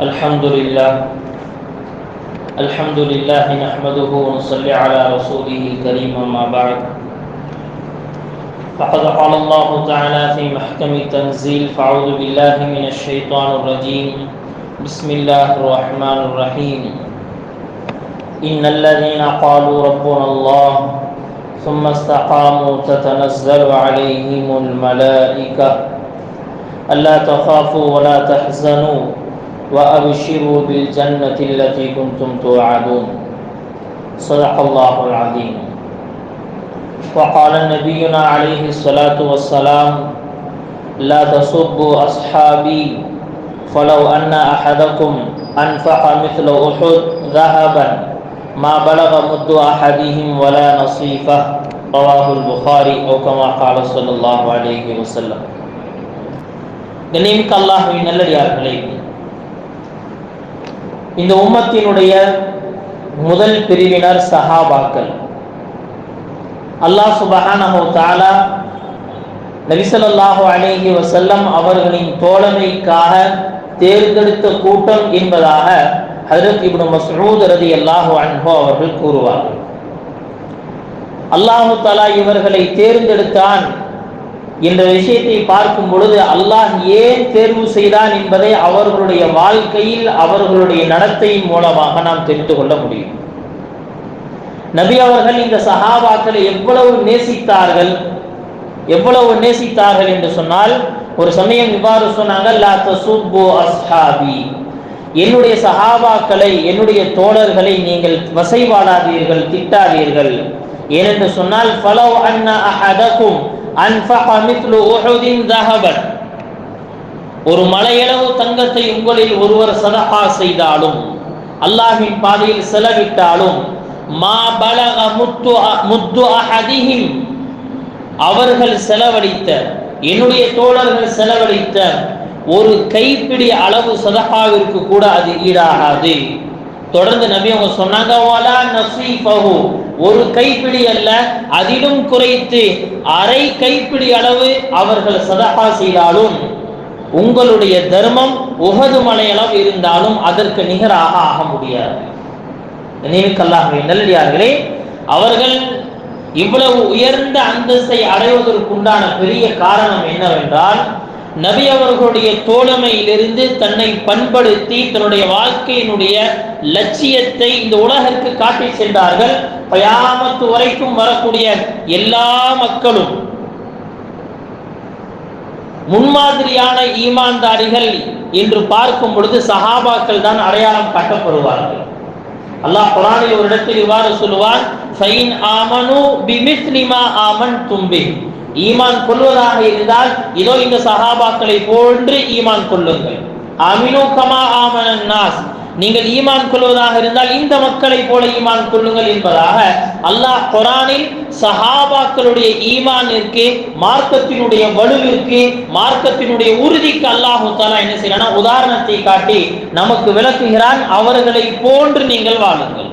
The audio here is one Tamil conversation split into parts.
الحمد لله الحمد لله نحمده ونصلي على رسوله الكريم أما بعد فقد قال الله تعالى في محكم التنزيل فأعوذ بالله من الشيطان الرجيم بسم الله الرحمن الرحيم إن الذين قالوا ربنا الله ثم استقاموا تتنزل عليهم الملائكة ألا تخافوا ولا تحزنوا وأبشروا بالجنة التي كنتم توعدون. صدق الله العظيم. وقال نبينا عليه الصلاة والسلام لا تصبوا أصحابي فلو أن أحدكم أنفق مثل أحد ذهبا ما بلغ مد أحدهم ولا نصيفة. رواه البخاري أو كما قال صلى الله عليه وسلم. கண்ணியமிக்க அல்லாஹுவின் நல்லடியார்களே. இந்த உம்மத்தினுடைய முதல் பிரிவினர் சஹாபாக்கள். அல்லாஹ் சுபஹானஹு தாலா நபிசல்லாஹு அலேஹி வசல்லம் அவர்களின் தோழமைக்காக தேர்ந்தெடுத்த கூட்டம் என்பதாக ஹதரத் இப்னு மஸ்ஊத் ரதி அல்லாஹு அன்ஹோ அவர்கள் கூறுவார்கள். அல்லாஹு தலா இவர்களை தேர்ந்தெடுத்தான் என்ற விஷயத்தை பார்க்கும் பொழுது அல்லாஹ் ஏன் தேர்வு செய்தான் என்பதை அவர்களுடைய வாழ்க்கையில் அவர்களுடைய நடத்தையின் மூலமாக நாம் தெரிந்து கொள்ள முடியும். நபி அவர்கள் இந்த சஹாபாக்களை எவ்வளவு நேசித்தார்கள் எவ்வளவு நேசித்தார்கள் என்று சொன்னால் ஒரு சமயம் இவ்வாறு சொன்னாங்க லா அஸ்ஹாபி. என்னுடைய சஹாபாக்களை என்னுடைய தோழர்களை நீங்கள் வசைவாடாதீர்கள் திட்டாதீர்கள். ஏனென்று சொன்னால் ஃபலோ அன்ன அஹதகும். ஒரு மலையளவு தங்கத்தை உங்களில் ஒருவர் சதகா செய்தாலும் அல்லாஹின் பாதையில் செலவிட்டாலும் மா பலக முத்து முத்து அஹதிஹிம். அவர்கள் செலவழித்த என்னுடைய தோழர்கள் செலவழித்த ஒரு கைப்பிடி அளவு சதகாவிற்கு கூட அது ஈடாகாது. தொடர்ந்து நபி அவங்க சொன்னாங்க ஒரு கைப்பிடி அல்ல அதிலும் குறைத்து அரை கைப்பிடி அளவு அவர்கள் சதகா செய்தாலும் உங்களுடைய தர்மம் உகது மலையளவு இருந்தாலும் அதற்கு நிகராக ஆக முடியாது. நினைவுக்கல்லாகவே நல்லடியார்களே அவர்கள் இவ்வளவு உயர்ந்த அந்தஸ்தை அடைவதற்குண்டான பெரிய காரணம் என்னவென்றால் நபி அவர்களுடைய தோழமையிலிருந்து தன்னை பண்படுத்தி தன்னுடைய வாழ்க்கையினுடைய லட்சியத்தை இந்த உலகிற்கு காட்டி சென்றார்கள். பயாமத்து வரைக்கும் வரக்கூடிய எல்லா மக்களும் முன்மாதிரியான ஈமான்தாரிகள் என்று பார்க்கும் பொழுது சஹாபாக்கள் தான் அடையாளம் காட்டப்படுவார்கள். அல்லாஹ் குரானில் ஒரு இடத்தில் இவ்வாறு சொல்லுவான் ஃபைன் ஆமனு பிமிஸ்லிமா ஆமன் தும்பி ஈமான் கொள்வதாக இருந்தால் இதோ இந்த சஹாபாக்களை போன்று ஈமான் கொள்ளுங்கள். அமினு கமா ஆமனன் நாஸ். நீங்கள் ஈமான் கொள்வதாக இருந்தால் இந்த மக்களை போல ஈமான் கொள்ளுங்கள் என்பதாக அல்லாஹ் குரானில் சஹாபாக்களுடைய ஈமானிற்கு மார்க்கத்தினுடைய வலுவிற்கு மார்க்கத்தினுடைய உறுதிக்கு அல்லாஹு தாலா என்ன செய்யறான் உதாரணத்தை காட்டி நமக்கு விளக்குகிறான் அவர்களை போன்று நீங்கள் வாழுங்கள்.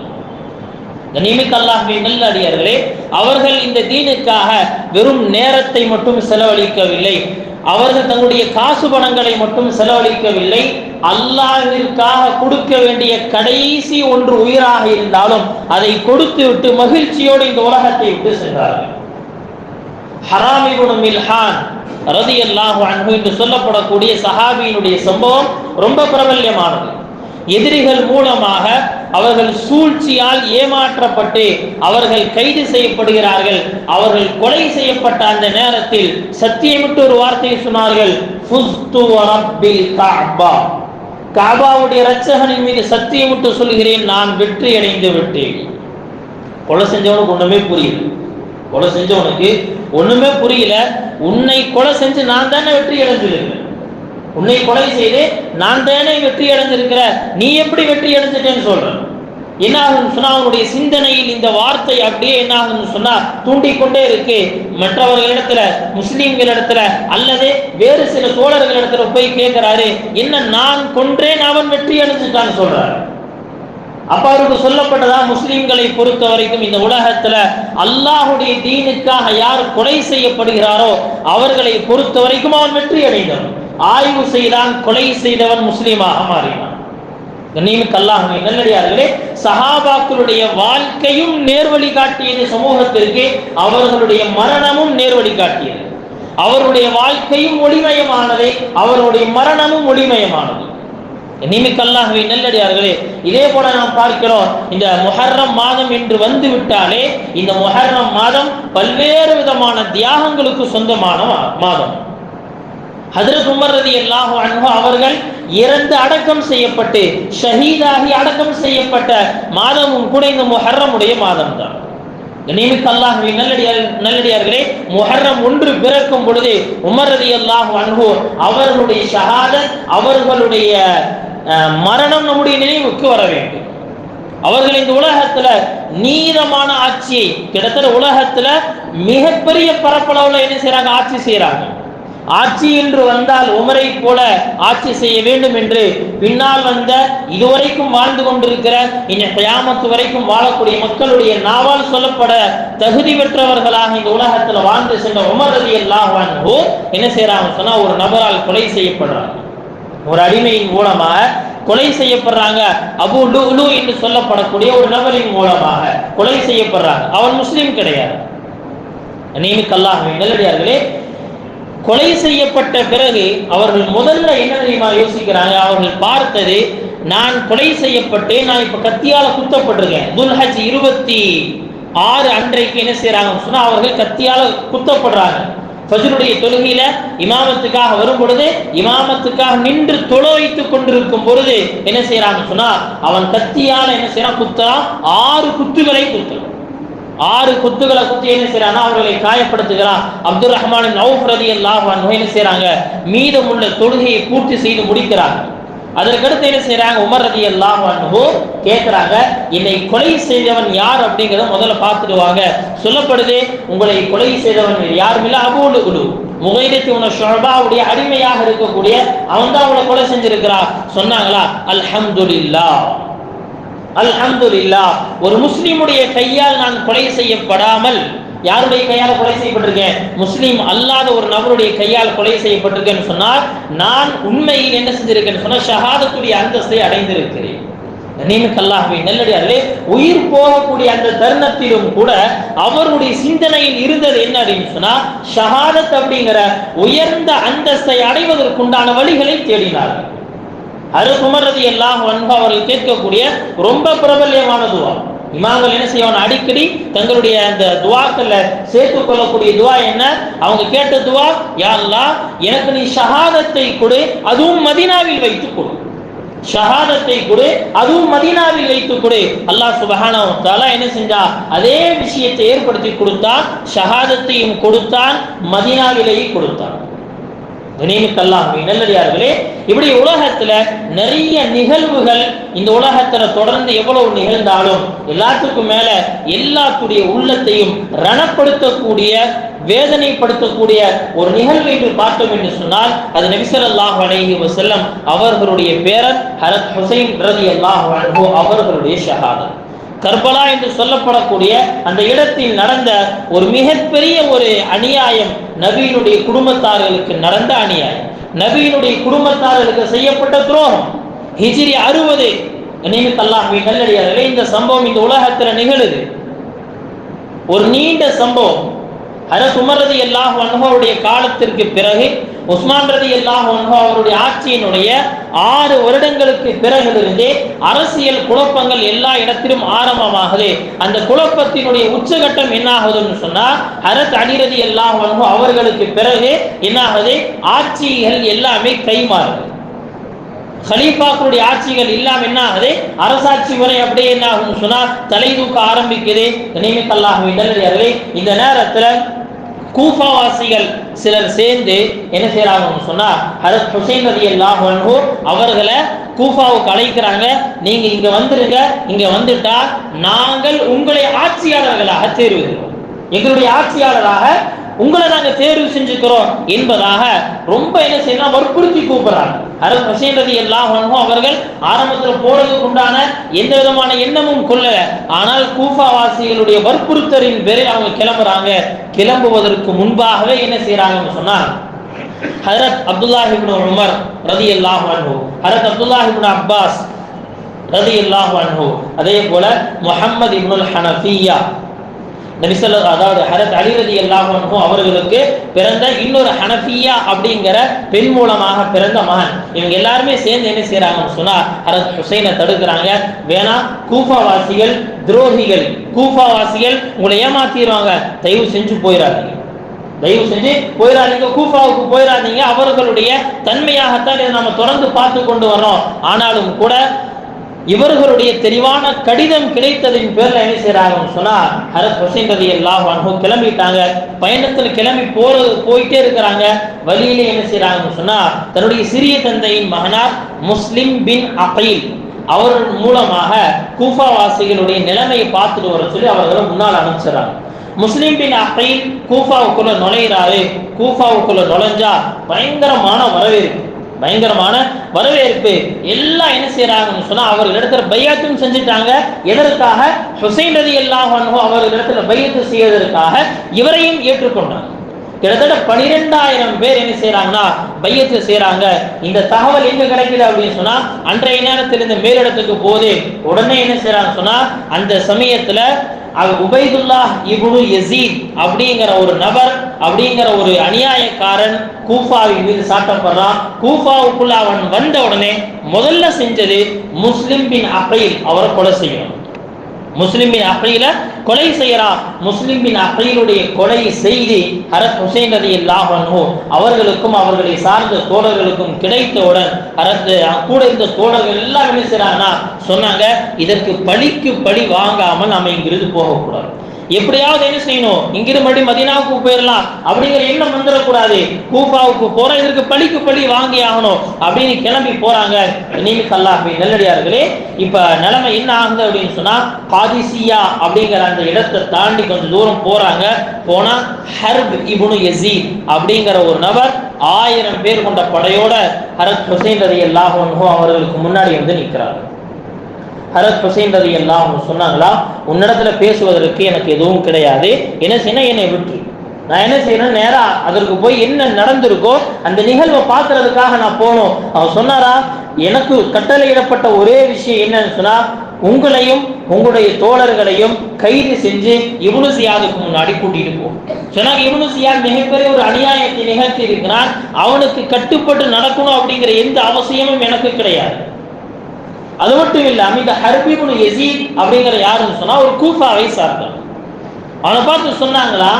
நிமிக் அல்லாஹின் நல்லடியார்களே அவர்கள் இந்த தீனுக்காக வெறும் நேரத்தை மட்டும் செலவழிக்கவில்லை. அவர்கள் தங்களுடைய காசு பணங்களை மட்டும் செலவழிக்கவில்லை. அல்லாஹிற்காக கொடுக்க வேண்டிய கடைசி ஒன்று உயிராக இருந்தாலும் அதை கொடுத்து விட்டு மகிழ்ச்சியோடு இந்த உலகத்தை விட்டு சென்றார்கள். ஹராமிபுன் மில்ஹான் ரதி அல்லாஹு அன்பு என்று சொல்லப்படக்கூடிய சஹாபியினுடைய சம்பவம் ரொம்ப பிரபல்யமானது. எதிரிகள் மூலமாக அவர்கள் சூழ்ச்சியால் ஏமாற்றப்பட்டு அவர்கள் கைது செய்யப்படுகிறார்கள். அவர்கள் கொலை செய்யப்பட்ட அந்த நேரத்தில் சத்தியமிட்டு ஒரு வார்த்தையை சொன்னார்கள் காபாவுடைய ரச்சகனின் மீது சத்தியமிட்டு சொல்கிறேன் நான் வெற்றி அடைந்து விட்டேன். கொலை செஞ்சவனுக்கு ஒண்ணுமே புரியல. கொலை செஞ்சவனுக்கு ஒண்ணுமே புரியல. உன்னை கொலை செஞ்சு நான் தானே வெற்றி அடைஞ்சிருக்கேன் உன்னை கொலை செய்து நான் தானே வெற்றி அடைஞ்சிருக்கிற நீ எப்படி வெற்றி அடைஞ்சிட்டேன்னு சொல்றேன் என்ன சொன்னா அவனுடைய சிந்தனையில் இந்த வார்த்தை அப்படியே என்ன சொன்னா தூண்டிக்கொண்டே இருக்கு. மற்றவர்களிடத்துல முஸ்லீம்களிடத்துல அல்லது வேறு சில தோழர்களிடத்துல போய் கேட்கிறாரு என்ன நான் கொன்றேன் அவன் வெற்றி அடைஞ்சிட்டான்னு சொல்றாரு. அப்ப அவருக்கு சொல்லப்பட்டதா முஸ்லீம்களை பொறுத்த வரைக்கும் இந்த உலகத்துல அல்லாஹுடைய தீனுக்காக யார் கொலை செய்யப்படுகிறாரோ அவர்களை பொறுத்த வரைக்கும் அவன் வெற்றி அடைந்தவன் ஆய்வு செய்தான் கொலை செய்தவன் முஸ்லீமாக மாறினான். கண்ணியமிக்க அல்லாஹ்வை நல்லடியார்களே சஹாபாக்களுடைய வாழ்க்கையும் நேர்வழி காட்டியது சமூகத்திற்கு அவர்களுடைய மரணமும் நேர்வழி காட்டியது. அவருடைய வாழ்க்கையும் ஒளிமயமானது அவருடைய மரணமும் ஒளிமயமானது. நிமிக்க அல்லாஹ்வை நல்லடியார்களே இதே போல நாம் பார்க்கிறோம் இந்த முஹர்ரம் மாதம் என்று வந்து விட்டாலே இந்த முஹர்ரம் மாதம் பல்வேறு விதமான தியாகங்களுக்கு சொந்தமான மாதம். ஹஜரத் உமர் ரலியல்லாஹு அன்ஹு அவர்கள் இறந்து அடக்கம் செய்யப்பட்டு ஷஹீதாகி அடக்கம் செய்யப்பட்ட மாதமும் கூட இந்த முஹர்ரமுடைய மாதம் தான் நியமிக்க அல்லாஹுவின் நல்லடியார் நல்லடியார்களே முஹர்ரம் ஒன்று பிறக்கும் பொழுது உமர் ரலியல்லாஹு அன்பு அவர்களுடைய ஷஹாதத் அவர்களுடைய அஹ், மரணம் நம்முடைய நினைவுக்கு வர வேண்டும். அவர்கள் இந்த உலகத்துல நீளமான ஆட்சியை கிட்டத்தட்ட உலகத்துல மிகப்பெரிய பரப்பளவுல என்ன செய்யறாங்க ஆட்சி செய்யறாங்க ஆட்சி என்று வந்தால் உமரை போல ஆட்சி செய்ய வேண்டும் என்று பின்னால் வந்த இதுவரைக்கும் வாழ்ந்து கொண்டிருக்கிற இந்த கியாமத்து வரைக்கும் வாழக்கூடிய மக்களுடைய நாவால் சொல்லப்பட தகுதி பெற்றவர்களாக இந்த உலகத்துல வாழ்ந்து சென்ற உமர் ரலியல்லாஹு எல்லாம் என்ன செய்யறாங்க சொன்னா ஒரு நபரால் கொலை செய்யப்படுறாங்க. ஒரு அடிமையின் மூலமாக கொலை செய்யப்படுறாங்க. அபு லுலு என்று சொல்லப்படக்கூடிய ஒரு நபரின் மூலமாக கொலை செய்யப்படுறாங்க. அவன் முஸ்லீம் கிடையாது. நியமிக்க அல்லாஹ்வை நல்லடியார்களே கொலை செய்யப்பட்ட பிறகு அவர்கள் முதல்ல என்ன தெரியுமா யோசிக்கிறாங்க? அவர்கள் பார்த்தது நான் கொலை செய்யப்பட்டு நான் இப்ப கத்தியால குத்தப்பட்டிருக்கேன். துல்ஹஜ் இருபத்தி ஆறு அன்றைக்கு என்ன செய்றாங்கன்னு சொன்னா அவர்கள் கத்தியால குத்தப்படுறாங்க. ஃபஜ்ருடைய தொழுகையில இமாமத்துக்காக வரும் பொழுது இமாமத்துக்காக நின்று தொழ வைத்துக் கொண்டிருக்கும் பொழுது என்ன செய்யறாங்க சொன்னா அவன் கத்தியால என்ன செய்யறான் குத்தலாம் ஆறு குத்துகளை குத்துறான். ஆறு குத்துகளை குத்தி என்ன செய்யறாங்க அவர்களை காயப்படுத்துகிறான் அப்துல் ரஹ்மான் நவுஃப் ரதி அல்லாஹ் என்ன செய்கிறாங்க மீதம் உள்ள தொழுகையை பூர்த்தி செய்து முடிக்கிறாங்க அதற்கடுத்து என்ன செய்யறாங்க உமர் ரதி அல்லாஹ் கேட்கிறாங்க என்னை கொலை செய்தவன் யார்? அப்படிங்கறத முதல்ல பார்த்துடுவாங்க. சொல்லப்படுது உங்களை கொலை செய்தவன் யாரும் இல்லை அபூலு குழு முகைரத்தி உன ஷொபாவுடைய அடிமையாக இருக்கக்கூடிய அவன் தான் அவங்களை கொலை செஞ்சிருக்கிறா சொன்னாங்களா? அல்ஹம்துலில்லாஹ். அல்ஹம்துலில்லாஹ் ஒரு முஸ்லிமுடைய கையால் நான் கொலை செய்யப்படாமல் யாருடைய கையால் கொலை செய்யப்பட்டிருக்கேன்? முஸ்லீம் அல்லாத ஒரு நபருடைய கையால் கொலை செய்யப்பட்டிருக்கேன்னு சொன்னால் நான் உண்மையில் என்ன செஞ்சிருக்கேன்னு சொன்னால் ஷஹாதத்துடைய அந்தஸ்தை அடைந்திருக்கிறேன். நியமிக்க அல்லாஹ்வை நல்லடியார்களே உயிர் போகக்கூடிய அந்த தருணத்திலும் கூட அவருடைய சிந்தனையில் இருந்தது என்ன அப்படின்னு சொன்னா ஷஹாதத் அப்படிங்கிற உயர்ந்த அந்தஸ்தை அடைவதற்குண்டான வழிகளை தேடினார்கள். அது குமரதி எல்லாம் அன்பு அவர்கள் கேட்கக்கூடிய ரொம்ப பிரபல்யமான துவா இமாம்கள் என்ன செய்வாங்க? அடிக்கடி தங்களுடைய அந்த துவாக்கள்ல சேர்த்து கொள்ளக்கூடிய துவா என்ன? அவங்க கேட்ட துவா யா எனக்கு நீ ஷஹாதத்தை கொடு அதுவும் மதீனாவில் வைத்து கொடு. ஷஹாதத்தை கொடு அதுவும் மதீனாவில் வைத்து கொடு. அல்லாஹ் சுபஹானா வ என்ன செஞ்சா? அதே விஷயத்தை ஏற்படுத்தி கொடுத்தான் ஷஹாதத்தையும் கொடுத்தான் மதீனாவிலேயே கொடுத்தான். கணிமிக்க நல்லடியார்களே இப்படி உலகத்துல நிறைய நிகழ்வுகள் இந்த உலகத்துல தொடர்ந்து எவ்வளவு நிகழ்ந்தாலும் எல்லாத்துக்கும் மேல எல்லாத்துடைய உள்ளத்தையும் ரணப்படுத்தக்கூடிய வேதனைப்படுத்தக்கூடிய ஒரு நிகழ்வு என்று பார்த்தோம் என்று சொன்னால் அது நபிசல்லாஹு அலஹி வசல்லம் அவர்களுடைய பேரன் ஹரத் ஹுசைன் ரதி அல்லாஹ் அவர்களுடைய ஷஹாதன் கர்பலா என்று சொல்லப்படக்கூடிய அந்த இடத்தில் நடந்த ஒரு மிகப்பெரிய ஒரு அநியாயம் நபியினுடைய குடும்பத்தார்களுக்கு நடந்த அநியாயம். நபியினுடைய குடும்பத்தார்களுக்கு செய்யப்பட்ட துரோகம். ஹிஜ்ரி அறுபது. நியமித்த அல்லாஹ்வை நல்லடியார்களே இந்த சம்பவம் இந்த உலகத்தில் நிகழுது. ஒரு நீண்ட சம்பவம். ஹரத் உமர் ரதி அல்லாஹ் அவருடைய காலத்திற்கு பிறகு உஸ்மான் ரதி அல்லாஹ் அவருடைய ஆட்சியினுடைய ஆறு வருடங்களுக்கு பிறகிலிருந்தே அரசியல் குழப்பங்கள் எல்லா இடத்திலும் ஆரம்பமாகுது. அந்த குழப்பத்தினுடைய உச்சகட்டம் என்ன ஆகுதுன்னு சொன்னா ஹரத் அடிரதி அல்லாஹ் அவர்களுக்கு பிறகு என்ன ஆகுது ஆட்சிகள் எல்லாமே கைமாறுது. ஹலீஃபாக்களுடைய ஆட்சிகள் இல்லாம என்ன ஆகுது அரசாட்சி முறை அப்படியே என்ன ஆகும்னு சொன்னா தலை தூக்க ஆரம்பிக்குது நியமிக்க இந்த நேரத்துல கூஃபாவாசிகள் சிலர் சேர்ந்து என்ன செய்யறாங்கன்னு சொன்னா ஹரத் ஹுசைன் ரதி அல்லாஹ் அவர்களை கூஃபாவுக்கு அழைக்கிறாங்க. நீங்க இங்க வந்துருங்க. இங்க வந்துட்டா நாங்கள் உங்களை ஆட்சியாளர்களாக தேர்வு எங்களுடைய ஆட்சியாளராக உங்களை நாங்க தேர்வு செஞ்சுக்கிறோம் என்பதாக ரொம்ப என்ன செய்யலாம் வற்புறுத்தி கூப்பிடுறாங்க. அரசு ஹுசைன் ரதி அல்லாஹ் அவர்கள் ஆரம்பத்தில் போறதுக்கு உண்டான எந்த விதமான எண்ணமும் கொள்ளல. ஆனால் கூஃபா வாசிகளுடைய வற்புறுத்தலின் பேரில் அவங்க கிளம்புறாங்க. கிளம்புவதற்கு முன்பாகவே என்ன செய்யறாங்கன்னு சொன்னா ஹரத் அப்துல்லாஹ் இப்னு உமர் அல்லாஹ் அன்ஹு ஹரத் அப்துல்லாஹ் இப்னு அப்பாஸ் அல்லாஹ் அன்ஹு அதே போல முஹம்மது இப்னுல் ஹனஃபியா நபிசல்ல அதாவது ஹரத் அலிரதி ரதி அவர்களுக்கு பிறந்த இன்னொரு ஹனஃபியா அப்படிங்கிற பெண் மூலமாக பிறந்த மகன். இவங்க எல்லாருமே சேர்ந்து என்ன செய்யறாங்கன்னு சொன்னா ஹரத் ஹுசைனை தடுக்கிறாங்க. வேணா கூஃபா வாசிகள் துரோகிகள் கூஃபா வாசிகள் உங்களை ஏமாத்திடுவாங்க தயவு செஞ்சு போயிடாதீங்க. தயவு செஞ்சு போயிடாதீங்க. கூஃபாவுக்கு போயிடாதீங்க. அவர்களுடைய தன்மையாகத்தான் இதை நம்ம தொடர்ந்து பார்த்து கொண்டு வரோம் ஆனாலும் கூட இவர்களுடைய தெளிவான கடிதம் கிடைத்ததின் பேர்ல என்ன செய்யறாங்கன்னு சொன்னா ஹரத் ஹுசைன் ரதி எல்லாம் கிளம்பிட்டாங்க. பயணத்துல கிளம்பி போறது போயிட்டே இருக்கிறாங்க. வழியில என்ன செய்யறாங்கன்னு சொன்னா தன்னுடைய சிறிய தந்தையின் மகனார் முஸ்லிம் பின் அகைல். அவர் மூலமாக கூஃபா வாசிகளுடைய நிலைமையை பார்த்துட்டு வர சொல்லி அவர்களை முன்னால் அனுப்பிச்சிடறாங்க. முஸ்லிம் பின் அகைல் கூஃபாவுக்குள்ள நுழையிறாரு. கூஃபாவுக்குள்ள நுழைஞ்சா பயங்கரமான வரவேற்பு. பயங்கரமான வரவேற்பு. எல்லாம் என்ன செய்யறாங்கன்னு சொன்னா அவர்களிடத்துல பையாத்தும் செஞ்சுட்டாங்க. எதற்காக? ஹுசைன் ரதி அவர்கள் அவர்களிடத்துல பையத்து செய்வதற்காக இவரையும் ஏற்றுக்கொண்டாங்க. கிட்டத்தட்ட பனிரெண்டாயிரம் பேர் என்ன செய்யறாங்கன்னா பையத்தில் செய்யறாங்க இந்த தகவல் எங்க கிடைக்குது அப்படின்னு சொன்னா அன்றைய நேரத்தில் இந்த மேலிடத்துக்கு போது உடனே என்ன செய்யறாங்க சொன்னா அந்த சமயத்துல அது உபைதுல்லா இபுனு யசீத் அப்படிங்கிற ஒரு நபர் அப்படிங்கிற ஒரு அநியாயக்காரன் கூஃபாவின் மீது சாட்டப்படுறான் கூஃபாவுக்குள்ள அவன் வந்த உடனே முதல்ல செஞ்சது முஸ்லிம் பின் அப்பையில் அவரை கொலை செய்யணும். முஸ்லிமின் பின் கொலை செய்யறான் முஸ்லிமின் பின் கொலை செய்தி ஹரத் ஹுசைன் அலி அல்லாஹு அவர்களுக்கும் அவர்களை சார்ந்த தோழர்களுக்கும் கிடைத்தவுடன் ஹரத் கூட இருந்த தோழர்கள் எல்லாம் என்ன செய்யறாங்கன்னா சொன்னாங்க இதற்கு பழிக்கு பழி வாங்காமல் நம்ம இங்கிருந்து போகக்கூடாது. எப்படியாவது என்ன செய்யணும்? இங்கிருந்து மறுபடியும் மதினாவுக்கு போயிடலாம் அப்படிங்கிற எண்ணம் வந்துடக்கூடாது கூஃபாவுக்கு போற இதற்கு பழிக்கு பழி வாங்கி ஆகணும். அப்படின்னு கிளம்பி போறாங்க. நீங்க அல்லாஹ் நல்லடியார்களே இப்ப நிலைமை என்ன ஆகுது அப்படின்னு சொன்னா காதிசியா அப்படிங்கிற அந்த இடத்தை தாண்டி கொஞ்சம் தூரம் போறாங்க. போனா ஹர்ப் இபுனு யசீத் அப்படிங்கிற ஒரு நபர் ஆயிரம் பேர் கொண்ட படையோட ஹரத் ஹுசைன் ரதி அல்லாஹ் அவர்களுக்கு முன்னாடி வந்து நிற்கிறார்கள் ஹரத் ஹுசைன் ரதி எல்லாம் அவங்க சொன்னாங்களா? உன்னிடத்துல பேசுவதற்கு எனக்கு எதுவும் கிடையாது. என்ன செய்யணும் என்னை விட்டு. நான் என்ன செய்யணும் நேரா அதற்கு போய் என்ன நடந்திருக்கோ அந்த நிகழ்வை பார்க்கறதுக்காக நான் போகணும் அவர் சொன்னாரா எனக்கு கட்டளையிடப்பட்ட ஒரே விஷயம் என்னன்னு சொன்னா உங்களையும் உங்களுடைய தோழர்களையும் கைது செஞ்சு இவனு சியாதுக்கு முன்னாடி கூட்டிட்டு போகும் சொன்னாங்க இவ்வளவு சியாத் மிகப்பெரிய ஒரு அநியாயத்தை நிகழ்த்தி இருக்கிறான் அவனுக்கு கட்டுப்பட்டு நடக்கணும் அப்படிங்கிற எந்த அவசியமும் எனக்கு கிடையாது. அது மட்டும் இல்லாம இந்த ஹர்பிபுல் எசீத் அப்படிங்கிற யாருன்னு சொன்னா ஒரு கூஃபாவை சார்ந்தவன் அவனை பார்த்து சொன்னாங்களா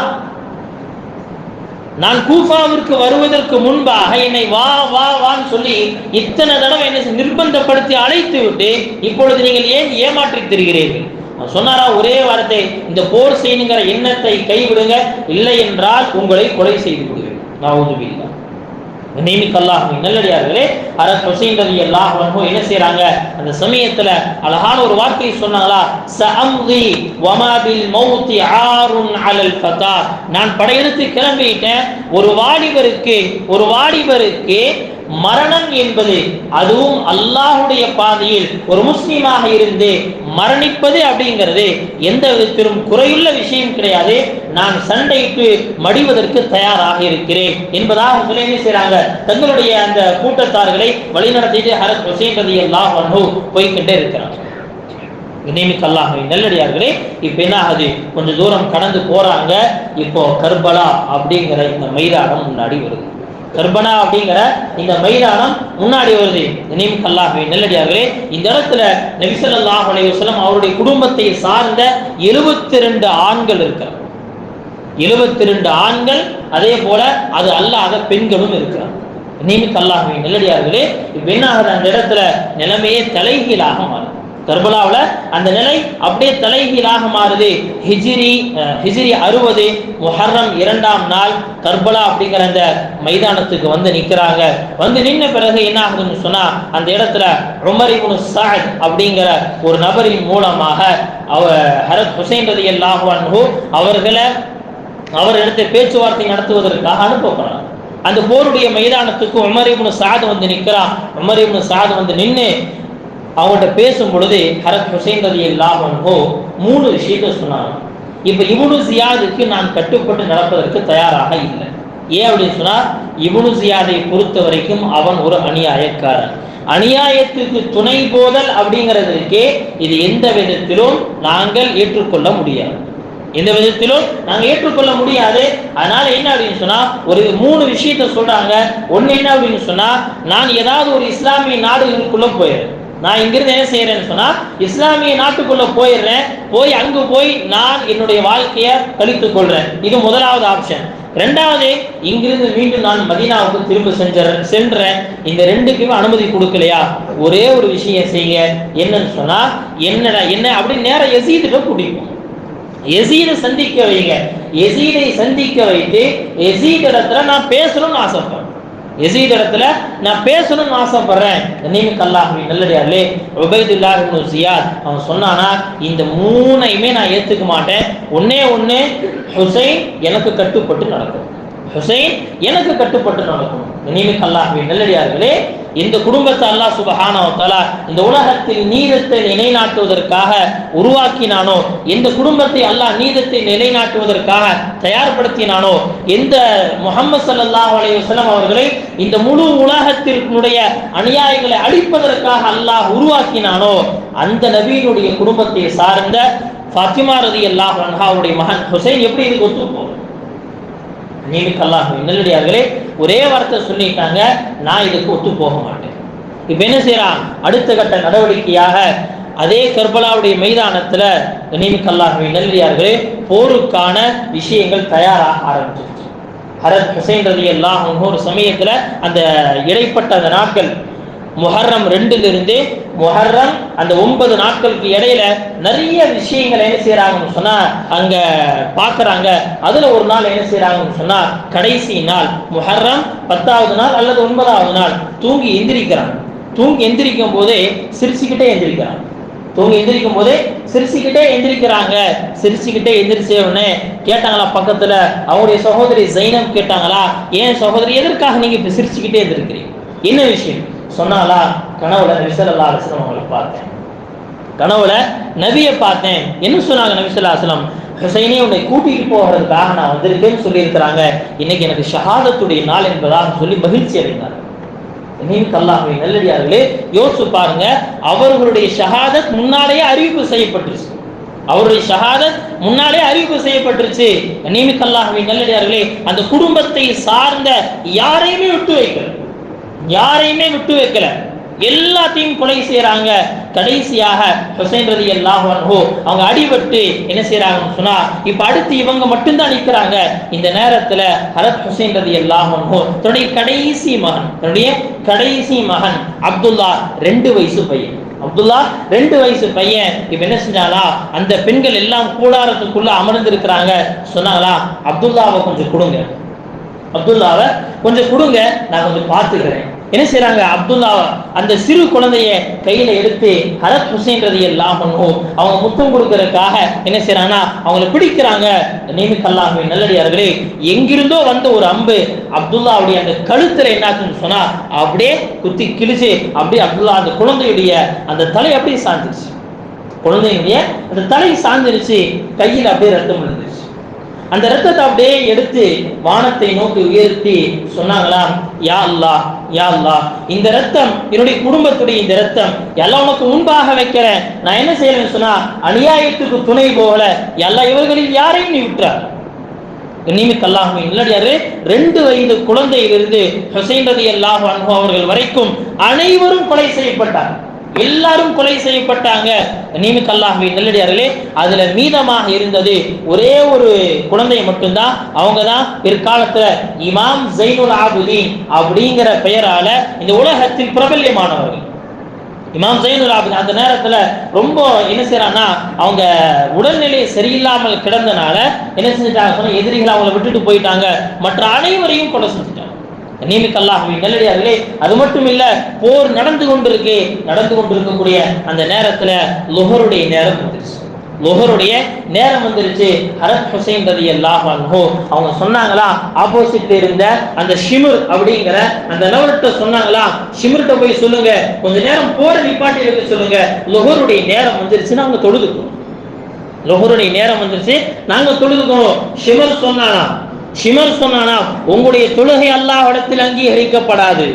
நான் கூஃபாவிற்கு வருவதற்கு முன்பாக என்னை வா வா வான்னு சொல்லி இத்தனை தடவை என்னை நிர்பந்தப்படுத்தி அழைத்து விட்டு இப்பொழுது நீங்கள் ஏன் ஏமாற்றி திரிகிறீர்கள்? அவன் சொன்னாரா ஒரே வார்த்தை இந்த போர் செய்யுங்கிற எண்ணத்தை கைவிடுங்க இல்லை என்றால் உங்களை கொலை செய்து விடுவேன். நான் உதவியில்லை நியமிக்கல்லாஹ் நல்லடியார்களே அரத் ஹுசைன் ரவி அல்லாஹ் என்ன செய்யறாங்க அந்த சமயத்துல அழகான ஒரு வார்த்தையை சொன்னாங்களா? சஅம்தி வமா மௌத்தி ஆருன் அலல் ஃபதா. நான் படையெடுத்து கிளம்பிட்டேன். ஒரு வாலிபருக்கு ஒரு வாலிபருக்கு மரணம் என்பது அதுவும் அல்லாஹுடைய பாதையில் ஒரு முஸ்லீமாக இருந்து மரணிப்பது அப்படிங்கிறது எந்த விதத்திலும் குறையுள்ள விஷயம் கிடையாது. நான் சண்டைக்கு மடிவதற்கு தயாராக இருக்கிறேன் என்பதாக சொல்லி செய்கிறாங்க தங்களுடைய அந்த கூட்டத்தார்களை வழிநடத்திட்டு ஹரத் ஹுசேன் ரதி அல்லாஹ் போய்கிட்டே இருக்கிறாங்க நியமிக்க அல்லாஹ் நல்லடியார்களே இப்போ என்ன ஆகுது கொஞ்சம் தூரம் கடந்து போறாங்க. இப்போ கர்பலா அப்படிங்கிற இந்த மைதானம் முன்னாடி வருது. கர்பனா அப்படிங்கிற இந்த மைதானம் முன்னாடி வருது. நினைவு கல்லாகவே நெல்லடியாகவே. இந்த இடத்துல நபிசல்லாஹ் அலைவசலம் அவருடைய குடும்பத்தை சார்ந்த எழுபத்தி ரெண்டு ஆண்கள் இருக்கிறார் எழுபத்தி ரெண்டு ஆண்கள் அதே போல அது அல்லாத பெண்களும் இருக்கிறார் நியமிக்க அல்லாஹவே நல்லடியார்களே இப்ப அந்த இடத்துல நிலைமையே தலைகீழாக மாறும் கர்பலாவில் அந்த நிலை அப்படியே தலைகீழாக மாறுது. ஹிஜிரி ஹிஜிரி அறுபது முஹர்ரம் இரண்டாம் நாள் கர்பலா அப்படிங்கிற அந்த மைதானத்துக்கு வந்து நிற்கிறாங்க வந்து நின்ன பிறகு என்ன ஆகுதுன்னு சொன்னால் அந்த இடத்துல உமர் இப்னு சாத் அப்படிங்கிற ஒரு நபரின் மூலமாக அவ ஹரத் ஹுசைன் ரதி அல்லாஹு அவர்களை அவரிடத்தை பேச்சுவார்த்தை நடத்துவதற்காக அனுப்பப்படுறாங்க அந்த போருடைய மைதானத்துக்கு உமரிபுனு சாது சாத் வந்து நிற்கிறான் உமரிபுனு சாது சாத் வந்து நின்று அவங்கள்ட்ட பேசும் பொழுது ஹரத் ஹுசைன் ரதி அல்லாஹோ மூணு விஷயத்த சொன்னாங்க. இப்போ இவனு ஜியாதுக்கு நான் கட்டுப்பட்டு நடப்பதற்கு தயாராக இல்லை. ஏன் அப்படின்னு சொன்னால் இவனு ஜியாதை பொறுத்த வரைக்கும் அவன் ஒரு அநியாயக்காரன். அநியாயத்துக்கு துணை போதல் அப்படிங்கிறதுக்கே இது எந்த விதத்திலும் நாங்கள் ஏற்றுக்கொள்ள முடியாது. எந்த விதத்திலும் நாங்க ஏற்றுக்கொள்ள முடியாது. அதனால என்ன அப்படின்னு சொன்னா ஒரு மூணு விஷயத்த சொல்றாங்க. ஒண்ணு என்ன அப்படின்னு சொன்னா நான் ஏதாவது ஒரு இஸ்லாமிய நாடுகளுக்குள்ள போயிடுறேன் நான் இங்கிருந்து என்ன செய்யறேன்னு சொன்னா இஸ்லாமிய நாட்டுக்குள்ள போயிடுறேன் போய் அங்கு போய் நான் என்னுடைய வாழ்க்கையை கழித்துக் கொள்றேன். இது முதலாவது ஆப்ஷன் ரெண்டாவது இங்கிருந்து மீண்டும் நான் மதீனாவுக்கு திரும்ப சென்ற சென்றேன். இந்த ரெண்டுக்குமே அனுமதி கொடுக்கலையா? ஒரே ஒரு விஷயம் செய்ய என்னன்னு சொன்னா என்னடா என்ன அப்படின்னு நேரம் எசீதுக்கு பிடிக்கும் எசீதை சந்திக்க வைங்க. எசீதை சந்திக்க வைத்து எசீத இடத்துல நான் பேசணும்னு ஆசைப்பேன் எசீத் இடத்துல நான் பேசணும்னு ஆசைப்படுறேன். நீங்க கல்லாஹி நல்லடியார்களே. உபைதுல்லா இப்னு ஜியாத் அவன் சொன்னானா இந்த மூணையுமே நான் ஏற்றுக்க மாட்டேன். ஒன்னே ஒன்று ஹுசைன் எனக்கு கட்டுப்பட்டு நடக்கும். ஹுசைன் எனக்கு கட்டுப்பட்டு நடக்கும் நீங்க கல்லாஹி நல்லடியார்களே இந்த குடும்பத்தை அல்லாஹ் சுபஹானஹு இந்த உலகத்தில் நீதத்தை நிலைநாட்டுவதற்காக உருவாக்கினானோ எந்த குடும்பத்தை அல்லாஹ் நீதத்தை நிலைநாட்டுவதற்காக தயார்படுத்தினானோ எந்த முகமது சல்லாஹ் அலைஹி அவர்களை இந்த முழு உலகத்திற்குடைய அநியாயங்களை அழிப்பதற்காக அல்லாஹ் உருவாக்கினானோ அந்த நபியினுடைய குடும்பத்தை சார்ந்த ஃபாத்திமா அல்லாஹ் அன்ஹாவுடைய மகன் ஹுசைன் எப்படி இதுக்கு ஒத்துப்போம்? போகும் நீனுக்கு நல்லடியார்களே ஒரே வார்த்தை சொல்லிட்டாங்க நான் இதுக்கு ஒத்து போக மாட்டேன் இப்போ என்ன செய்யறான்? அடுத்த கட்ட நடவடிக்கையாக அதே கர்பலாவுடைய மைதானத்தில் நீனுக்கு அல்லாஹ் நல்லடியார்களே போருக்கான விஷயங்கள் தயாராக ஆரம்பிச்சிருச்சு. ஹரத் ஹுசைன் ரதி எல்லாம் ஒரு சமயத்தில் அந்த இடைப்பட்ட அந்த நாட்கள் முஹர்ரம் ரெண்டுல இருந்து முஹர்ரம் அந்த ஒன்பது நாட்களுக்கு இடையில நிறைய விஷயங்கள் என்ன செய்யறாங்கன்னு சொன்னா அங்க பாக்குறாங்க. அதுல ஒரு நாள் என்ன செய்யறாங்கன்னு சொன்னா கடைசி நாள் முஹர்ரம் பத்தாவது நாள் அல்லது ஒன்பதாவது நாள். தூங்கி எந்திரிக்கிறாங்க தூங்கி எந்திரிக்கும் போதே சிரிச்சுக்கிட்டே எந்திரிக்கிறாங்க தூங்கி எந்திரிக்கும் போதே சிரிச்சுக்கிட்டே எந்திரிக்கிறாங்க. சிரிச்சுக்கிட்டே எந்திரிச்ச உடனே கேட்டாங்களா பக்கத்துல? அவங்களுடைய சகோதரி ஜைனம் கேட்டாங்களா? ஏன் சகோதரி எதற்காக நீங்க இப்ப சிரிச்சுக்கிட்டே எந்திருக்கிறீங்க? என்ன விஷயம்? சொன்னாலா கனவுல நபிசல்லா அலிஸ்லாம் அவங்களை பார்த்தேன். கனவுல நபியை பார்த்தேன். என்ன சொன்னாங்க நபிசல்லா அஸ்லாம் ஹுசைனே உன்னை கூட்டிட்டு போகிறதுக்காக நான் வந்திருக்கேன்னு சொல்லியிருக்கிறாங்க. இன்னைக்கு எனக்கு ஷஹாதத்துடைய நாள் என்பதாக சொல்லி மகிழ்ச்சி அடைந்தார். நீங்க அல்லாஹ்வை நல்லடியார்களே யோசிச்சு பாருங்க. அவர்களுடைய ஷஹாதத் முன்னாலேயே அறிவிப்பு செய்யப்பட்டுருச்சு. அவருடைய ஷஹாதத் முன்னாலே அறிவிப்பு செய்யப்பட்டுருச்சு. நீமித்தல்லாகவே நல்லடியார்களே அந்த குடும்பத்தை சார்ந்த யாரையுமே விட்டு வைக்கல. யாரையுமே விட்டு வைக்கல. எல்லாத்தையும் கொலை செய்யறாங்க கடைசியாக ஹுசைன் ரதி அல்லாஹோ அவங்க அடிபட்டு என்ன செய்யறாங்கன்னு சொன்னா இப்ப அடுத்து இவங்க மட்டும்தான் நிற்கிறாங்க இந்த நேரத்துல ஹரத் ஹுசைன் ரதி அல்லாஹோ தன்னுடைய கடைசி மகன் தன்னுடைய கடைசி மகன் அப்துல்லா ரெண்டு வயசு பையன். அப்துல்லா ரெண்டு வயசு பையன். இப்ப என்ன செஞ்சாலா அந்த பெண்கள் எல்லாம் கூடாரத்துக்குள்ள அமர்ந்து இருக்கிறாங்க சொன்னாங்களா அப்துல்லாவை கொஞ்சம் கொடுங்க. அப்துல்லாவை கொஞ்சம் கொடுங்க நான் கொஞ்சம் பார்த்துக்கிறேன். என்ன செய்யறாங்க அப்துல்லா அந்த சிறு குழந்தைய கையில எடுத்து ஹரத் ஹுசைன்றது ரதி எல்லாம் அவங்க முத்தம் கொடுக்கறதுக்காக என்ன செய்யறாங்கன்னா அவங்கள பிடிக்கிறாங்க. நியமிக்கல்லாமே நல்லடியார்களே எங்கிருந்தோ வந்த ஒரு அம்பு அப்துல்லாவுடைய அந்த கழுத்துல என்னாச்சுன்னு சொன்னா அப்படியே குத்தி கிழிச்சு அப்படியே அப்துல்லா அந்த குழந்தையுடைய அந்த தலை அப்படியே சாஞ்சிருச்சு. குழந்தையுடைய அந்த தலை சாஞ்சிருச்சு கையில் அப்படியே ரத்தம் விழுந்துருச்சு அந்த ரத்தத்தை அப்படியே எடுத்து வானத்தை நோக்கி உயர்த்தி சொன்னாங்களாம் யா அல்லா யா அல்லா இந்த ரத்தம் என்னுடைய குடும்பத்துடைய இந்த ரத்தம் எல்லாம் உனக்கு முன்பாக வைக்கிறேன். நான் என்ன செய்யறேன்னு சொன்னா அநியாயத்துக்கு துணை போகல. எல்லா இவர்களில் யாரையும் நீ விட்டுறார் நிமித் இல்லடியாரு ரெண்டு வயது குழந்தையிலிருந்து ஹுசைன் ரதி அல்லாஹ் அவர்கள் வரைக்கும் அனைவரும் கொலை செய்யப்பட்டார் எல்லாரும் கொலை செய்யப்பட்டாங்க. நீமிக் அல்லாஹுவை நல்லடியார்களே அதுல மீதமாக இருந்தது ஒரே ஒரு குழந்தை மட்டும்தான். அவங்க தான் பிற்காலத்துல இமாம் ஜெயினுல் ஆபுதீன் அப்படிங்கிற பெயரால இந்த உலகத்தில் பிரபல்யமானவர்கள். இமாம் ஜெயினுல் ஆபுதீன் அந்த நேரத்துல ரொம்ப என்ன செய்யறான்னா அவங்க உடல்நிலை சரியில்லாமல் கிடந்தனால என்ன செஞ்சுட்டாங்க? எதிரிகள் அவங்கள விட்டுட்டு போயிட்டாங்க. மற்ற அனைவரையும் கொலை செஞ்சுட்டாங்க. நீமிக் அல்லாஹுவின் நல்லடியார்களே அது மட்டும் இல்ல போர் நடந்து கொண்டிருக்கு நடந்து கொண்டிருக்கக்கூடிய அந்த நேரத்துல லுஹருடைய நேரம் வந்துருச்சு. லுஹருடைய நேரம் வந்துருச்சு. ஹரத் ஹுசைன் ரதி அல்லாஹ் அவங்க சொன்னாங்களா ஆப்போசிட்ல இருந்த அந்த ஷிமுர் அப்படிங்கிற அந்த நபர்கிட்ட சொன்னாங்களா ஷிமுர்ட்ட போய் சொல்லுங்க கொஞ்ச நேரம் போற நிப்பாட்டி இருக்க சொல்லுங்க லுஹருடைய நேரம் வந்துருச்சு அவங்க தொழுதுக்கணும். லுஹருடைய நேரம் வந்துருச்சு நாங்க தொழுதுக்கணும். ஷிமர் சொன்னானா ஷிமர் சொன்னானா உங்களுடைய தொழுகை அல்லாஹிடத்தில் அங்கீகரிக்கப்படாது.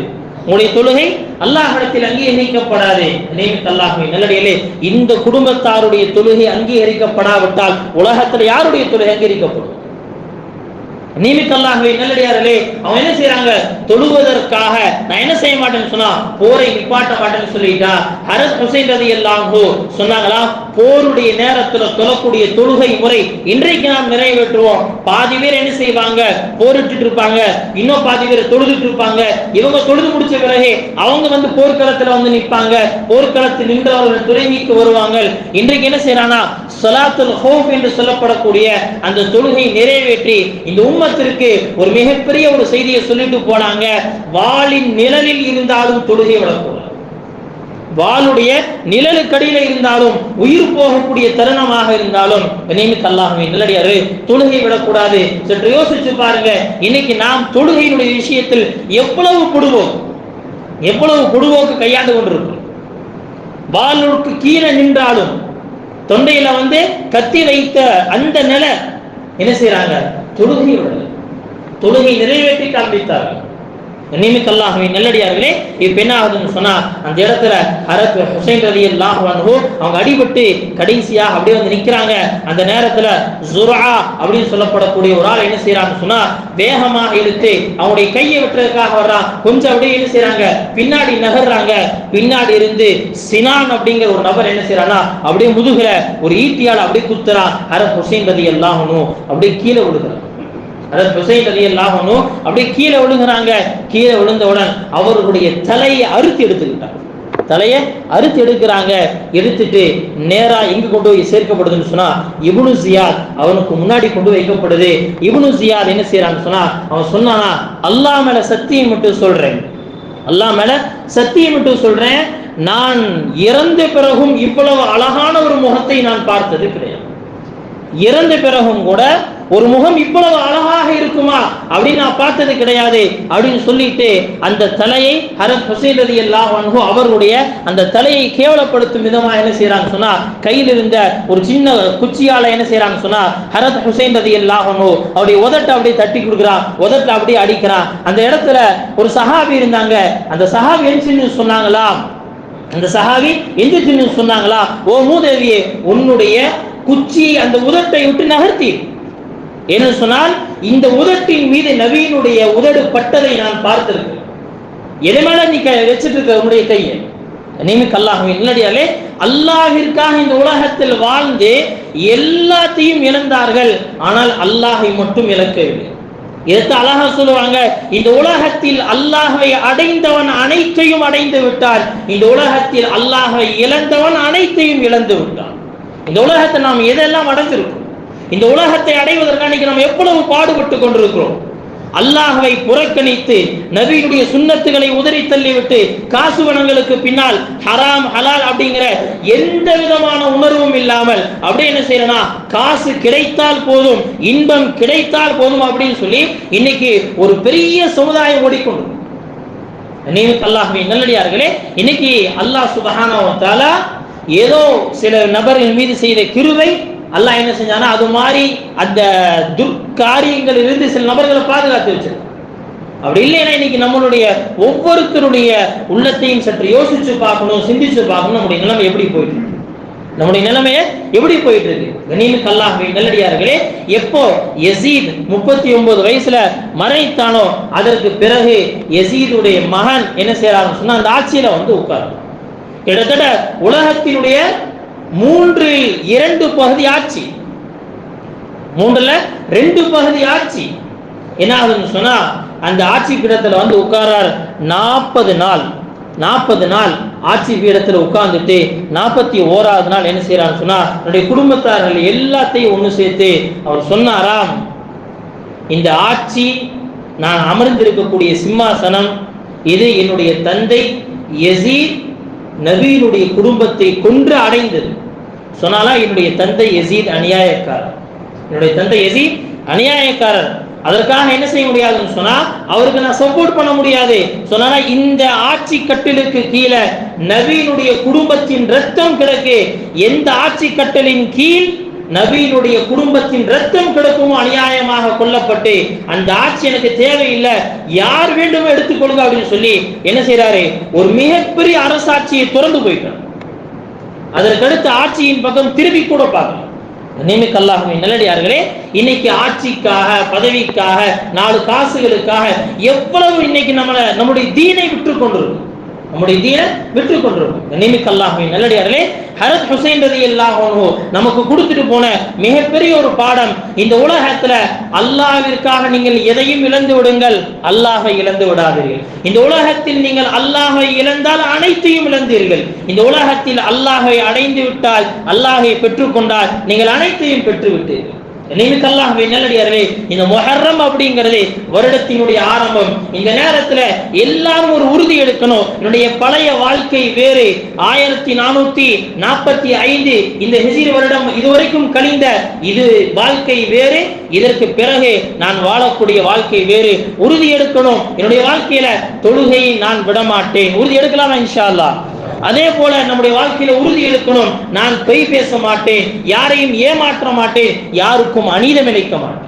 உங்களுடைய தொழுகை அல்லாஹிடத்தில் அங்கீகரிக்கப்படாது. நியமித்த அல்லாஹ்வை நல்லடியிலே இந்த குடும்பத்தாருடைய தொழுகை அங்கீகரிக்கப்படாவிட்டால் உலகத்தில் யாருடைய தொழுகை அங்கீகரிக்கப்படும்? நியமித்தல்லாகவே நல்லடியார்களே அவன் என்ன செய்யறாங்க தொழுவதற்காக நான் என்ன செய்ய மாட்டேன்னு சொன்னா போரை நிப்பாட்ட மாட்டேன்னு சொல்லிட்டா ஹரத் ஹுசைன் ரதி எல்லாம் சொன்னாங்களா? போருடைய நேரத்துல தொழக்கூடிய தொழுகை முறை இன்றைக்கு நாம் நிறைவேற்றுவோம். பாதி பேர் என்ன செய்வாங்க? போரிட்டு இருப்பாங்க. இன்னும் பாதி பேர் தொழுதுட்டு இருப்பாங்க. இவங்க தொழுது முடிச்ச பிறகு அவங்க வந்து போர்க்களத்துல வந்து நிற்பாங்க. போர்க்களத்தில் நின்றவர்கள் துறைவிக்கு வருவாங்க. இன்றைக்கு என்ன செய்யறானா சலாத்துல் ஹோப் என்று சொல்லப்படக்கூடிய அந்த தொழுகை நிறைவேற்றி இந்த உம்மத்திற்கு ஒரு மிகப்பெரிய ஒரு செய்தியை சொல்லிட்டு போனாங்க. வாளின் நிழலில் இருந்தாலும் தொழுகை வளர்க்கும் வாளுடைய நிழலுக்கடியில இருந்தாலும் உயிர் போகக்கூடிய தருணமாக இருந்தாலும் நியமித்த அல்லாஹுவை நிலடியாரு தொழுகை விடக்கூடாது. சற்று யோசிச்சு பாருங்க. இன்னைக்கு நாம் தொழுகையினுடைய விஷயத்தில் எவ்வளவு கொடுவோம்? எவ்வளவு கொடுவோக்கு கையாண்டு கொண்டிருக்கும் வாளுக்கு கீழே நின்றாலும் தொண்டையில வந்து கத்தி வைத்த அந்த நிலை என்ன செய்யறாங்க தொழுகை தொழுகை நிறைவேற்றி காண்பித்தார்கள். நியமித்தல்லாகவே அல்லாஹுவை நல்லடியார்களே இப்ப என்ன ஆகுதுன்னு சொன்னா அந்த இடத்துல ஹரத் ஹுசைன் ரலி அல்லாஹ் அவங்க அடிபட்டு கடைசியாக அப்படியே வந்து நிக்கிறாங்க. அந்த நேரத்துல ஜுரா அப்படின்னு சொல்லப்படக்கூடிய ஒரு ஆள் என்ன செய்யறாங்கன்னு சொன்னா வேகமாக இழுத்து அவங்களுடைய கையை வெட்டுறதுக்காக வர்றான் கொஞ்சம் அப்படியே என்ன செய்யறாங்க பின்னாடி நகர்றாங்க. பின்னாடி இருந்து சினான் அப்படிங்கிற ஒரு நபர் என்ன செய்யறானா அப்படியே முதுகுல ஒரு ஈட்டியால் அப்படியே குத்துறான். அரத் ஹுசைன் ரதி அல்லாஹ் அப்படியே கீழே விழுகிறான். அதாவது ஹுசைன் அலி அல்லாஹனும் அப்படியே கீழே விழுங்குறாங்க. கீழே விழுந்தவுடன் அவர்களுடைய தலையை அறுத்து எடுத்துக்கிட்டாங்க தலையை அறுத்து எடுக்கிறாங்க. எடுத்துட்டு நேரா எங்க கொண்டு போய் சேர்க்கப்படுதுன்னு சொன்னா இவனு ஜியாத் அவனுக்கு முன்னாடி கொண்டு வைக்கப்படுது. இவனு ஜியாத் என்ன செய்யறான்னு சொன்னா அவன் சொன்னானா அல்லாஹ் மேல சத்தியம் மட்டும் சொல்றேன். அல்லாஹ் மேல சத்தியம் மட்டும் சொல்றேன். நான் இறந்த பிறகும் இவ்வளவு அழகான ஒரு முகத்தை நான் பார்த்தது கிடையாது. இறந்த பிறகும் கூட ஒரு முகம் இவ்வளவு அழகாக இருக்குமா? அப்படின்னு நான் பார்த்தது கிடையாது. அப்படின்னு சொல்லிட்டு அந்த தலையை ஹரத் ஹுசைன் அலி அல்லாஹ் அவருடைய அந்த தலையை கேவலப்படுத்தும் விதமா என்ன செய்யறாங்க சொன்னா கையில் இருந்த ஒரு சின்ன குச்சியால என்ன செய்யறாங்க சொன்னா ஹரத் ஹுசைன் அலி அல்லாஹ் அவருடைய உதட்டை அப்படியே தட்டி கொடுக்குறான். உதட்டை அப்படியே அடிக்கிறான். அந்த இடத்துல ஒரு சஹாபி இருந்தாங்க. அந்த சஹாபி என்ன சொன்னாங்களா? அந்த சஹாபி எந்திரிச்சு சொன்னாங்களா? ஓ மூதேவியே உன்னுடைய குச்சி அந்த உதட்டை விட்டு நகர்த்தி. என்று சொன்னால் இந்த உதட்டின் மீது நவீனுடைய உதடு பட்டதை நான் பார்த்திருக்கேன் எது மேல நீ க- வச்சிட்டு இருக்க உன்னுடைய கையை? நியமிக்க அல்லாஹுவின் இல்லடியாலே அல்லாஹிற்காக இந்த உலகத்தில் வாழ்ந்து எல்லாத்தையும் இழந்தார்கள். ஆனால் அல்லாஹை மட்டும் இழக்கவில்லை. எடுத்து அழகா சொல்லுவாங்க இந்த உலகத்தில் அல்லாஹை அடைந்தவன் அனைத்தையும் அடைந்து விட்டான். இந்த உலகத்தில் அல்லாஹை இழந்தவன் அனைத்தையும் இழந்து விட்டான். இந்த உலகத்தை நாம் எதெல்லாம் அடைஞ்சிருக்கோம்? இந்த உலகத்தை அடைவதற்காக நம்ம எவ்வளவு பாடுபட்டு கொண்டிருக்கிறோம். அல்லாஹுவை புறக்கணித்து நபியினுடைய சுன்னத்துகளை உதறி தள்ளிவிட்டு காசு வனங்களுக்கு பின்னால் ஹராம் ஹலால் அப்படிங்கிற எந்த விதமான உணர்வும் இல்லாமல் அப்படியே என்ன செய்யறனா காசு கிடைத்தால் போதும் இன்பம் கிடைத்தால் போதும் அப்படின்னு சொல்லி இன்னைக்கு ஒரு பெரிய சமுதாயம் ஓடிக்கொண்டு. நியமித்த அல்லாஹ்வை நல்லடியார்களே இன்னைக்கு அல்லாஹ் சுபஹானா ஏதோ சில நபர்கள் மீது செய்த கிருவை அல்லாஹ் என்ன செஞ்சானா அது மாதிரி அந்த துர்க்காரியங்களில் இருந்து சில நபர்களை பாதுகாத்து வச்சிருக்கான். அப்படி இல்லைன்னா இன்னைக்கு நம்மளுடைய ஒவ்வொருத்தருடைய உள்ளத்தையும் சற்று யோசிச்சு பார்க்கணும் சிந்திச்சு பார்க்கணும் நம்முடைய நிலைமை எப்படி போயிட்டு இருக்கு? நம்முடைய நிலைமைய எப்படி போயிட்டு இருக்கு? கனிமிக் அல்லாஹ்வை நல்லடியார்களே எப்போ எசீத் முப்பத்தி ஒன்பது வயசுல மறைத்தானோ அதற்கு பிறகு எசீதுடைய மகன் என்ன செய்யறாருன்னு சொன்னா அந்த ஆட்சியில வந்து உட்காரு கிட்டத்தட்ட உலகத்தினுடைய மூன்றில் இரண்டு பகுதி ஆட்சி. மூன்றுல ரெண்டு பகுதி ஆட்சி. என்ன ஆகுதுன்னு சொன்னா அந்த ஆட்சி பீடத்துல வந்து உட்காரார் நாற்பது நாள். நாற்பது நாள் ஆட்சி பீடத்துல உட்கார்ந்துட்டு நாற்பத்தி ஓராவது நாள் என்ன செய்யறான்னு சொன்னா என்னுடைய குடும்பத்தார்கள் எல்லாத்தையும் ஒண்ணு சேர்த்து அவர் சொன்னாராம் இந்த ஆட்சி நான் அமர்ந்திருக்கக்கூடிய சிம்மாசனம் இது என்னுடைய தந்தை எசீர் நபீனுடைய குடும்பத்தை கொன்று அடைந்தது. சொன்னாலா என்னுடைய தந்தை எசீத் அநியாயக்காரர். என்னுடைய தந்தை எசீத் அநியாயக்காரர். அதற்காக என்ன செய்ய முடியாதுன்னு சொன்னா அவருக்கு நான் சப்போர்ட் பண்ண முடியாது. சொன்னா இந்த ஆட்சி கட்டிலுக்கு கீழே நபியினுடைய குடும்பத்தின் ரத்தம் கிடக்கு. எந்த ஆட்சி கட்டலின் கீழ் நபியினுடைய குடும்பத்தின் ரத்தம் கிடக்கும் அநியாயமாக கொல்லப்பட்டு அந்த ஆட்சி எனக்கு தேவையில்லை. யார் வேண்டுமோ எடுத்துக்கொள்ளுங்க அப்படின்னு சொல்லி என்ன செய்றாரு? ஒரு மிகப்பெரிய அரசாட்சியை திறந்து போயிட்டார். அதற்கடுத்து ஆட்சியின் பக்கம் திரும்பி கூட பார்க்கணும். நியமிக்க அல்லாஹுவின் நல்லடியார்களே இன்னைக்கு ஆட்சிக்காக பதவிக்காக நாலு காசுகளுக்காக எவ்வளவு இன்னைக்கு நம்மளை நம்முடைய தீனை விட்டு கொண்டிருக்கோம். நம்முடைய தீனை விற்று கொண்டிருக்கும். நியமிக்க அல்லாஹுவின் நல்லடியார்களே ஹரத் ஹுசைன் ரதி அல்லாஹோ நமக்கு கொடுத்துட்டு போன மிகப்பெரிய ஒரு பாடம் இந்த உலகத்துல அல்லாவிற்காக நீங்கள் எதையும் இழந்து விடுங்கள் அல்லாஹை இழந்து விடாதீர்கள். இந்த உலகத்தில் நீங்கள் அல்லாஹை இழந்தால் அனைத்தையும் இழந்தீர்கள். இந்த உலகத்தில் அல்லாஹை அடைந்து விட்டால் அல்லாஹை பெற்றுக்கொண்டால் நீங்கள் அனைத்தையும் பெற்று விட்டீர்கள் நல்லடியார்களே இந்த முஹர்ரம் அப்படிங்கிறது வருடத்தினுடைய ஆரம்பம். இந்த நேரத்துல எல்லாரும் ஒரு உறுதி எடுக்கணும். என்னுடைய பழைய வாழ்க்கை வேறு. ஆயிரத்தி நானூத்தி நாற்பத்தி ஐந்து இந்த ஹிஜிர் வருடம் இதுவரைக்கும் கழிந்த இது வாழ்க்கை வேறு. இதற்கு பிறகு நான் வாழக்கூடிய வாழ்க்கை வேறு. உறுதி எடுக்கணும். என்னுடைய வாழ்க்கையில தொழுகையை நான் விடமாட்டேன். உறுதி எடுக்கலாமா இன்ஷா அல்லா அதே போல நம்முடைய வாழ்க்கையில உறுதி எடுக்கணும். நான் பொய் பேச மாட்டேன் யாரையும் ஏமாற்ற மாட்டேன் யாருக்கும் அநீதம் இழைக்க மாட்டேன்.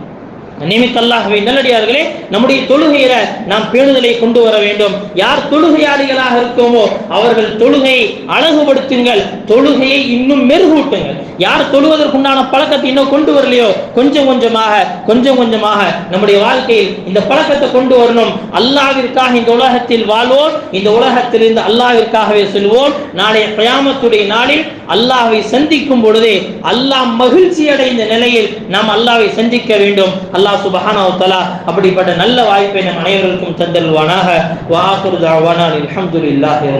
நிமித்தல்லாகவே நல்லடியார்களே நம்முடைய தொழுகையில நாம் பேணுதலை கொண்டு வர வேண்டும். யார் தொழுகையாளிகளாக இருக்கோமோ அவர்கள் தொழுகையை அழகுபடுத்துங்கள். தொழுகையை இன்னும் மெருகூட்டுங்கள். யார் தொழுவதற்குண்டான பழக்கத்தை இன்னும் கொண்டு வரலையோ கொஞ்சம் கொஞ்சமாக கொஞ்சம் கொஞ்சமாக நம்முடைய வாழ்க்கையில் இந்த பழக்கத்தை கொண்டு வரணும். அல்லாவிற்காக இந்த உலகத்தில் வாழ்வோம். இந்த உலகத்திலிருந்து அல்லாவிற்காகவே செல்வோம். நாளைய பிரயாமத்துடைய நாளில் அல்லாவை சந்திக்கும் பொழுதே அல்லாஹ் மகிழ்ச்சி அடைந்த நிலையில் நாம் அல்லாவை சந்திக்க வேண்டும். அல்லாஹ் சுபஹானா தலா அப்படிப்பட்ட நல்ல வாய்ப்பை நம் அனைவருக்கும் தந்தல்வானாக வாஹிரு தஅவானா அல்ஹம்துலில்லாஹி